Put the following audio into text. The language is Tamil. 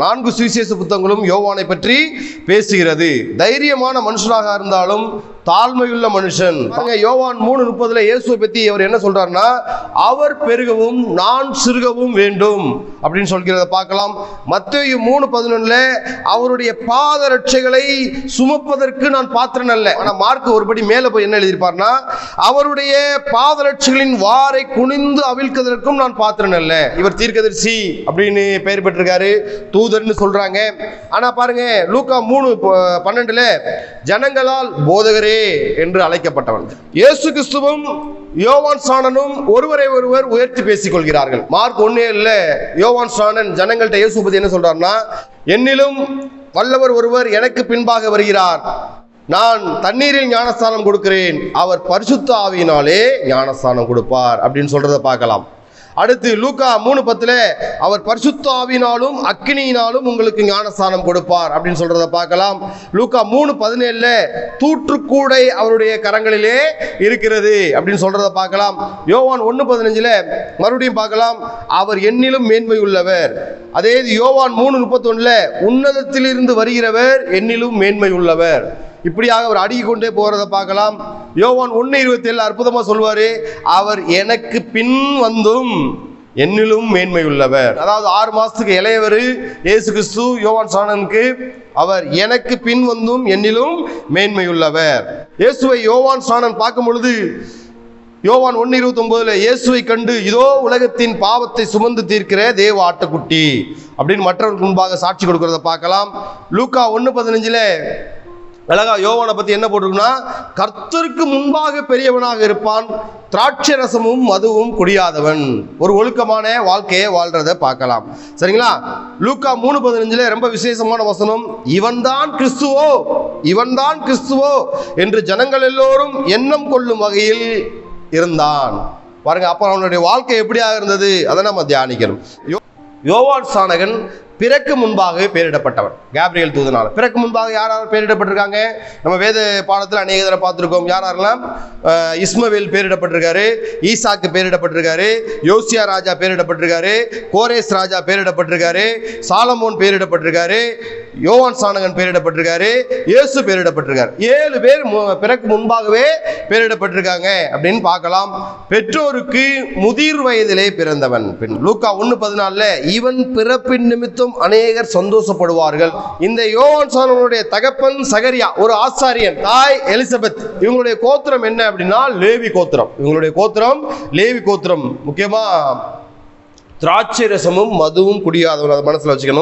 நான்கு சுவிசேஷ புத்தகங்களும் யோவானை பற்றி பேசுகிறது. தைரியமான மனுஷனாக இருந்தாலும் தாழ்மையுள்ள மனுஷன். யோவான் மூணு முப்பதுல இயேசுவை பத்தி அவர் என்ன சொல்றாருன்னா அவர் பெருகவும் நான் சிறுகவும் வேண்டும். அப்படின்னு சொல்கிறத பார்க்கலாம். மத்திய மூணு பதினொன்னுல அவருடைய பாதரட்சைகளை சுமப்பதற்கு நான் பாத்திரன் அல்ல. ஆனா மார்க் ஒருபடி மேல போய் என்ன எழுதியிருப்பார்னா அவருடைய பாதரட்சைகளின் வாரை குனிந்து அவிழ்க்கதற்கும் நான் பாத்திரன் அல்ல. இவர் தீர்க்கதரிசி அப்படின்னு பெயர் பெற்றிருக்காரு. தூதர்னு சொல்றாங்க. ஆனா பாருங்க லூக்கா மூணு பன்னெண்டுல ஜனங்களால் போதகரே என்று அழைக்கப்பட்டவன். இயேசு கிறிஸ்துவும் யோவான் சாணனும் ஒருவரை ஒருவர் உயர்த்தி பேசிக் கொள்கிறார்கள். மார்க் ஒன்னே இல்ல யோவான் சாணன் ஜனங்கள்ட்ட இயேசு பத்தி என்ன சொல்றாருன்னா என்னிலும் வல்லவர் ஒருவர் எனக்கு பின்பாக வருகிறார். நான் தண்ணீரில் ஞானஸ்தானம் கொடுக்கிறேன். அவர் பரிசுத்த ஆவியினாலே ஞானஸ்தானம் கொடுப்பார். அப்படின்னு சொல்றதை பார்க்கலாம். அடுத்து லூக்கா மூணு பத்துல அவர் பரிசுத்தாவினாலும் அக்னியினாலும் அக்கினியினாலும் உங்களுக்கு ஞானஸ்தானம் கொடுப்பார் அப்படின்னு சொல்றத பார்க்கலாம். லூக்கா மூணு பதினேழுல தூற்றுக்கூடை அவருடைய கரங்களிலே இருக்கிறது அப்படின்னு சொல்றத பார்க்கலாம். யோவான் ஒன்று பதினஞ்சுல மறுபடியும் பார்க்கலாம். அவர் என்னிலும் மேன்மை உள்ளவர். அதே இது யோவான் மூணு முப்பத்தொன்னுல உன்னதத்திலிருந்து வருகிறவர் என்னிலும் மேன்மை உள்ளவர். இப்படியாக அவர் அடுக்கி கொண்டே போகிறத பார்க்கலாம். யோவான் ஒன்று இருபத்தி ஏழு அற்புதமாக சொல்வார் அவர் எனக்கு பின் வந்தும் என்னிலும் மேன்மை உள்ளவர் அதாவது ஆறு மாதத்துக்கு இளையவர் இயேசு கிறிஸ்து யோவான் சாணனுக்கு அவர் எனக்கு பின் வந்தும் என்னிலும் மேன்மை உள்ளவர் இயேசுவை யோவான் சாணன் பார்க்கும் பொழுது யோவான் ஒன்று இருபத்தி ஒன்பதுல இயேசுவை கண்டு இதோ உலகத்தின் பாவத்தை சுமந்து தீர்க்கிற தேவ ஆட்டுக்குட்டி. அப்படின்னு மற்றவருக்கு முன்பாக சாட்சி கொடுக்கறத பார்க்கலாம். லூக்கா ஒன்று பதினஞ்சில் அழகா யோவானை பத்தி என்ன போட்டிருக்குன்னா கர்த்தருக்கு முன்பாக பெரியவனாக இருப்பான் திராட்சை ரசமும் மதுவும் குடியாதவன். ஒரு ஒழுக்கமான வாழ்க்கையை வாழ்றத பார்க்கலாம். சரிங்களா? லூக்கா மூணு பதினஞ்சுல ரொம்ப விசேஷமான வசனம் இவன்தான் கிறிஸ்துவோ இவன்தான் கிறிஸ்துவோ என்று ஜனங்கள் எல்லோரும் எண்ணம் கொள்ளும் வகையில் இருந்தான். பாருங்க அப்போ அவனுடைய வாழ்க்கை எப்படியாக இருந்தது? அதை நம்ம தியானிக்கணும். யோ- யோவான் சாணகன் பிறக்கு முன்பாக பெயரிடப்பட்டவன். கேப்ரியல் தூதனால் பிறக்கு முன்பாக யார் யார் பெயரிடப்பட்டிருக்காங்க? நம்ம வேத பாடத்தில் அநேக தடவை பார்த்துருக்கோம். யார் யாரெல்லாம் இஸ்மவேல் பெயரிடப்பட்டிருக்காரு ஈசாக்கு பெயரிடப்பட்டிருக்காரு யோசியா ராஜா பெயரிடப்பட்டிருக்காரு கோரேஸ் ராஜா பெயரிடப்பட்டிருக்காரு சாலமோன் பெயரிடப்பட்டிருக்காரு யோவான் சாணகன் பெயரிடப்பட்டிருக்காரு இயேசு பெயரிடப்பட்டிருக்கார். ஏழு பேர் மு- பிறக்கு முன்பாகவே பெயரிடப்பட்டிருக்காங்க அப்படின்னு பார்க்கலாம். பெற்றோருக்கு முதிர் வயதிலே பிறந்தவன். பெண் லூக்கா ஒன்று பதினாலில் இவன் பிறப்பின் நிமித்தம் அநேகர் சந்தோஷப்படுவார்கள். இந்த யோவான் சானனுடைய தகப்பன் சகரியா ஒரு ஆசாரியன் தாய் எலிசபெத். இவங்களுடைய கோத்திரம் என்ன அப்படின்னா லேவி கோத்திரம். இவங்களுடைய கோத்திரம் லேவி கோத்திரம். முக்கியமா திராட்சை ரசமும் மதுவும் குடியாதவன் அதை மனசில் வச்சுக்கணும்.